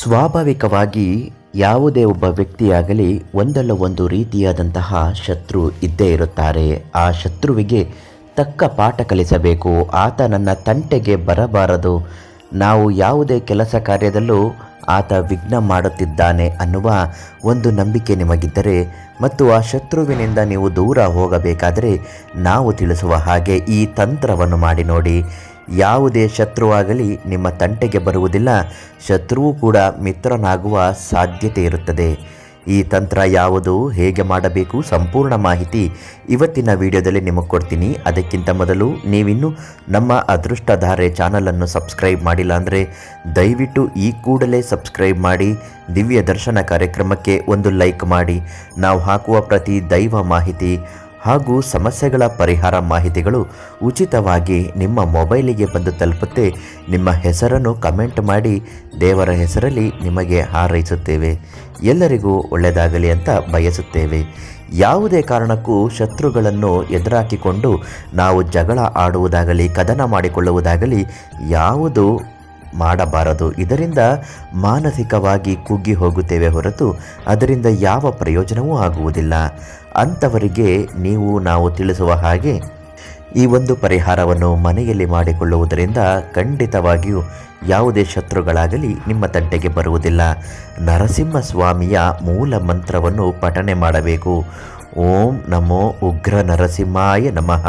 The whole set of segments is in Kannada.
ಸ್ವಾಭಾವಿಕವಾಗಿ ಯಾವುದೇ ಒಬ್ಬ ವ್ಯಕ್ತಿಯಾಗಲಿ ಒಂದಲ್ಲ ಒಂದು ರೀತಿಯಾದಂತಹ ಶತ್ರು ಇದ್ದೇ ಇರುತ್ತಾರೆ. ಆ ಶತ್ರುವಿಗೆ ತಕ್ಕ ಪಾಠ ಕಲಿಸಬೇಕು. ಆತ ನನ್ನ ತಂಟೆಗೆ ಬರಬಾರದು. ನಾವು ಯಾವುದೇ ಕೆಲಸ ಕಾರ್ಯದಲ್ಲೂ ಆತ ವಿಘ್ನ ಮಾಡುತ್ತಿದ್ದಾನೆ ಅನ್ನುವ ಒಂದು ನಂಬಿಕೆ ನಿಮಗಿದ್ದರೆ ಮತ್ತು ಆ ಶತ್ರುವಿನಿಂದ ನೀವು ದೂರ ಹೋಗಬೇಕಾದರೆ ನಾವು ತಿಳಿಸುವ ಹಾಗೆ ಈ ತಂತ್ರವನ್ನು ಮಾಡಿ ನೋಡಿ. ಯಾವುದೇ ಶತ್ರುವಾಗಲಿ ನಿಮ್ಮ ತಂಟೆಗೆ ಬರುವುದಿಲ್ಲ, ಶತ್ರುವು ಕೂಡ ಮಿತ್ರನಾಗುವ ಸಾಧ್ಯತೆ ಇರುತ್ತದೆ. ಈ ತಂತ್ರ ಯಾವುದು, ಹೇಗೆ ಮಾಡಬೇಕು ಸಂಪೂರ್ಣ ಮಾಹಿತಿ ಇವತ್ತಿನ ವಿಡಿಯೋದಲ್ಲಿ ನಿಮಗೆ ಕೊಡ್ತೀನಿ. ಅದಕ್ಕಿಂತ ಮೊದಲು ನೀವಿನ್ನು ನಮ್ಮ ಅದೃಷ್ಟಧಾರೆ ಚಾನಲನ್ನು ಸಬ್ಸ್ಕ್ರೈಬ್ ಮಾಡಿಲ್ಲ ಅಂದರೆ ದಯವಿಟ್ಟು ಈ ಕೂಡಲೇ ಸಬ್ಸ್ಕ್ರೈಬ್ ಮಾಡಿ ದಿವ್ಯ ದರ್ಶನ ಕಾರ್ಯಕ್ರಮಕ್ಕೆ ಒಂದು ಲೈಕ್ ಮಾಡಿ. ನಾವು ಹಾಕುವ ಪ್ರತಿ ದೈವ ಮಾಹಿತಿ ಹಾಗೂ ಸಮಸ್ಯೆಗಳ ಪರಿಹಾರ ಮಾಹಿತಿಗಳು ಉಚಿತವಾಗಿ ನಿಮ್ಮ ಮೊಬೈಲಿಗೆ ಬಂದು ತಲುಪುತ್ತೆ. ನಿಮ್ಮ ಹೆಸರನ್ನು ಕಮೆಂಟ್ ಮಾಡಿ, ದೇವರ ಹೆಸರಲ್ಲಿ ನಿಮಗೆ ಹಾರೈಸುತ್ತೇವೆ. ಎಲ್ಲರಿಗೂ ಒಳ್ಳೆಯದಾಗಲಿ ಅಂತ ಬಯಸುತ್ತೇವೆ. ಯಾವುದೇ ಕಾರಣಕ್ಕೂ ಶತ್ರುಗಳನ್ನು ಎದುರಾಕಿಕೊಂಡು ನಾವು ಜಗಳ ಆಡುವುದಾಗಲಿ, ಕದನ ಮಾಡಿಕೊಳ್ಳುವುದಾಗಲಿ, ಯಾವುದು ಮಾಡಬಾರದು. ಇದರಿಂದ ಮಾನಸಿಕವಾಗಿ ಕುಗ್ಗಿ ಹೋಗುತ್ತೇವೆ ಹೊರತು ಅದರಿಂದ ಯಾವ ಪ್ರಯೋಜನವೂ ಆಗುವುದಿಲ್ಲ. ಅಂಥವರಿಗೆ ನೀವು, ನಾವು ತಿಳಿಸುವ ಹಾಗೆ ಈ ಒಂದು ಪರಿಹಾರವನ್ನು ಮನೆಯಲ್ಲಿ ಮಾಡಿಕೊಳ್ಳುವುದರಿಂದ ಖಂಡಿತವಾಗಿಯೂ ಯಾವುದೇ ಶತ್ರುಗಳಾಗಲಿ ನಿಮ್ಮ ತಂಟೆಗೆ ಬರುವುದಿಲ್ಲ. ನರಸಿಂಹ ಸ್ವಾಮಿಯ ಮೂಲ ಮಂತ್ರವನ್ನು ಪಠನೆ ಮಾಡಬೇಕು. ಓಂ ನಮೋ ಉಗ್ರ ನರಸಿಂಹಾಯ ನಮಃ.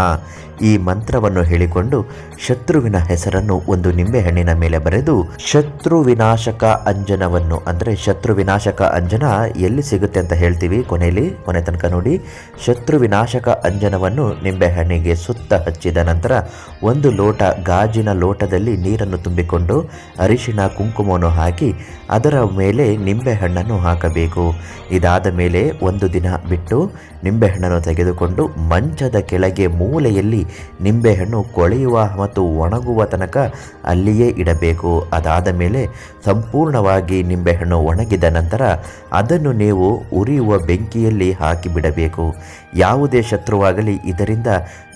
ಈ ಮಂತ್ರವನ್ನು ಹೇಳಿಕೊಂಡು ಶತ್ರುವಿನ ಹೆಸರನ್ನು ಒಂದು ನಿಂಬೆಹಣ್ಣಿನ ಮೇಲೆ ಬರೆದು ಶತ್ರು ವಿನಾಶಕ ಅಂಜನವನ್ನು, ಅಂದರೆ ಶತ್ರು ವಿನಾಶಕ ಅಂಜನ ಎಲ್ಲಿ ಸಿಗುತ್ತೆ ಅಂತ ಹೇಳ್ತೀವಿ ಕೊನೆಯಲ್ಲಿ, ಕೊನೆ ತನಕ ನೋಡಿ. ಶತ್ರು ವಿನಾಶಕ ಅಂಜನವನ್ನು ನಿಂಬೆಹಣ್ಣಿಗೆ ಸುತ್ತ ಹಚ್ಚಿದ ನಂತರ ಒಂದು ಲೋಟ ಗಾಜಿನ ಲೋಟದಲ್ಲಿ ನೀರನ್ನು ತುಂಬಿಕೊಂಡು ಅರಿಶಿಣ ಕುಂಕುಮವನ್ನು ಹಾಕಿ ಅದರ ಮೇಲೆ ನಿಂಬೆಹಣ್ಣನ್ನು ಹಾಕಬೇಕು. ಇದಾದ ಮೇಲೆ ಒಂದು ದಿನ ಬಿಟ್ಟು ನಿಂಬೆಹಣ್ಣನ್ನು ತೆಗೆದುಕೊಂಡು ಮಂಚದ ಕೆಳಗೆ ಮೂಲೆಯಲ್ಲಿ ನಿಂಬೆಹಣ್ಣು ಕೊಳೆಯುವ ಮತ್ತು ಒಣಗುವ ತನಕ ಅಲ್ಲಿಯೇ ಇಡಬೇಕು. ಅದಾದ ಮೇಲೆ ಸಂಪೂರ್ಣವಾಗಿ ನಿಂಬೆಹಣ್ಣು ಒಣಗಿದ ನಂತರ ಅದನ್ನು ನೀವು ಉರಿಯುವ ಬೆಂಕಿಯಲ್ಲಿ ಹಾಕಿಬಿಡಬೇಕು. ಯಾವುದೇ ಶತ್ರುವಾಗಲಿ ಇದರಿಂದ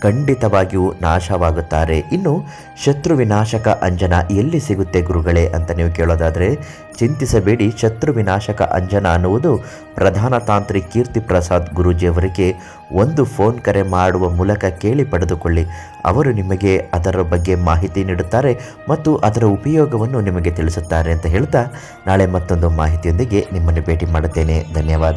ಖಂಡಿತವಾಗಿಯೂ ನಾಶವಾಗುತ್ತಾರೆ. ಇನ್ನು ಶತ್ರುವಿನಾಶಕ ಅಂಜನ ಎಲ್ಲಿ ಸಿಗುತ್ತೆ ಗುರುಗಳೇ ಅಂತ ನೀವು ಕೇಳೋದಾದರೆ ಚಿಂತಿಸಬೇಡಿ. ಶತ್ರುವಿನಾಶಕ ಅಂಜನ ಅನ್ನುವುದು ಪ್ರಧಾನ ತಾಂತ್ರಿ ಕೀರ್ತಿ ಪ್ರಸಾದ್ ಗುರೂಜಿಯವರಿಗೆ ಒಂದು ಫೋನ್ ಕರೆ ಮಾಡುವ ಮೂಲಕ ಕೇಳಿ ಪಡೆದುಕೊಳ್ಳಿ. ಅವರು ನಿಮಗೆ ಅದರ ಬಗ್ಗೆ ಮಾಹಿತಿ ನೀಡುತ್ತಾರೆ ಮತ್ತು ಅದರ ಉಪಯೋಗವನ್ನು ನಿಮಗೆ ತಿಳಿಸುತ್ತಾರೆ ಅಂತ ಹೇಳ್ತಾ ನಾಳೆ ಮತ್ತೊಂದು ಮಾಹಿತಿಯೊಂದಿಗೆ ನಿಮ್ಮನ್ನು ಭೇಟಿ ಮಾಡುತ್ತೇನೆ. ಧನ್ಯವಾದ.